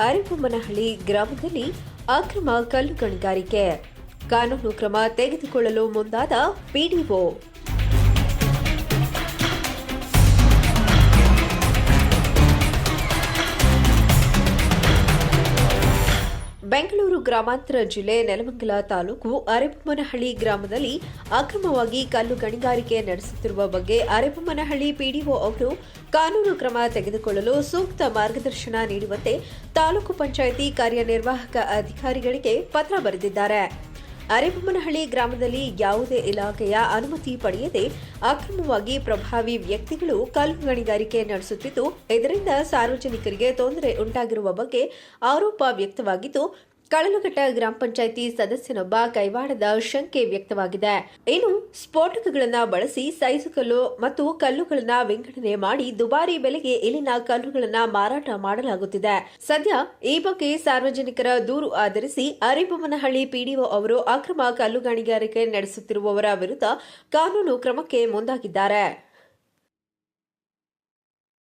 ಅರಿಬೊಮ್ಮನಹಳ್ಳಿ ಗ್ರಾಮದಲ್ಲಿ ಅಕ್ರಮ ಕಲ್ಲು ಗಣಿಗಾರಿಕೆ ಕಾನೂನು ಕ್ರಮ ತೆಗೆದುಕೊಳ್ಳಲು ಮುಂದಾದ ಪಿಡಿಒ. ಬೆಂಗಳೂರು ಗ್ರಾಮಾಂತರ ಜಿಲ್ಲೆ ನೆಲಮಂಗಲ ತಾಲೂಕು ಅರೆಬೊಮ್ಮನಹಳ್ಳಿ ಗ್ರಾಮದಲ್ಲಿ ಅಕ್ರಮವಾಗಿ ಕಲ್ಲು ಗಣಿಗಾರಿಕೆ ನಡೆಸುತ್ತಿರುವ ಬಗ್ಗೆ ಅರೆಬೊಮ್ಮನಹಳ್ಳಿ ಪಿಡಿಒ ಅವರು ಕಾನೂನು ಕ್ರಮ ತೆಗೆದುಕೊಳ್ಳಲು ಸೂಕ್ತ ಮಾರ್ಗದರ್ಶನ ನೀಡುವಂತೆ ತಾಲೂಕು ಪಂಚಾಯಿತಿ ಕಾರ್ಯನಿರ್ವಾಹಕ ಅಧಿಕಾರಿಗಳಿಗೆ ಪತ್ರ ಬರೆದಿದ್ದಾರೆ. ಅರೆಬೊಮ್ಮನಹಳ್ಳಿ ಗ್ರಾಮದಲ್ಲಿ ಯಾವುದೇ ಇಲಾಖೆಯ ಅನುಮತಿ ಪಡೆಯದೆ ಅಕ್ರಮವಾಗಿ ಪ್ರಭಾವಿ ವ್ಯಕ್ತಿಗಳು ಕಲ್ಲು ಗಣಿಗಾರಿಕೆ ನಡೆಸುತ್ತಿದ್ದು, ಇದರಿಂದ ಸಾರ್ವಜನಿಕರಿಗೆ ತೊಂದರೆ ಉಂಟಾಗಿರುವ ಬಗ್ಗೆ ಆರೋಪ ವ್ಯಕ್ತವಾಗಿದ್ದು ಕಳಲಘಟ್ಟ ಗ್ರಾಮ ಪಂಚಾಯಿತಿ ಸದಸ್ಯನೊಬ್ಬ ಕೈವಾಡದ ಶಂಕೆ ವ್ಯಕ್ತವಾಗಿದೆ. ಇನ್ನು ಸ್ಫೋಟಕಗಳನ್ನು ಬಳಸಿ ಸೈಜು ಕಲ್ಲು ಮತ್ತು ಕಲ್ಲುಗಳನ್ನ ವಿಂಗಡಣೆ ಮಾಡಿ ದುಬಾರಿ ಬೆಲೆಗೆ ಇಲ್ಲಿನ ಕಲ್ಲುಗಳನ್ನ ಮಾರಾಟ ಮಾಡಲಾಗುತ್ತಿದೆ. ಸದ್ಯ ಈ ಬಗ್ಗೆ ಸಾರ್ವಜನಿಕರ ದೂರು ಆಧರಿಸಿ ಅರಿಬೊಮ್ಮನಹಳ್ಳಿ ಪಿಡಿಒ ಅವರು ಅಕ್ರಮ ಕಲ್ಲು ಗಣಿಗಾರಿಕೆ ನಡೆಸುತ್ತಿರುವವರ ವಿರುದ್ಧ ಕಾನೂನು ಕ್ರಮಕ್ಕೆ ಮುಂದಾಗಿದ್ದಾರೆ.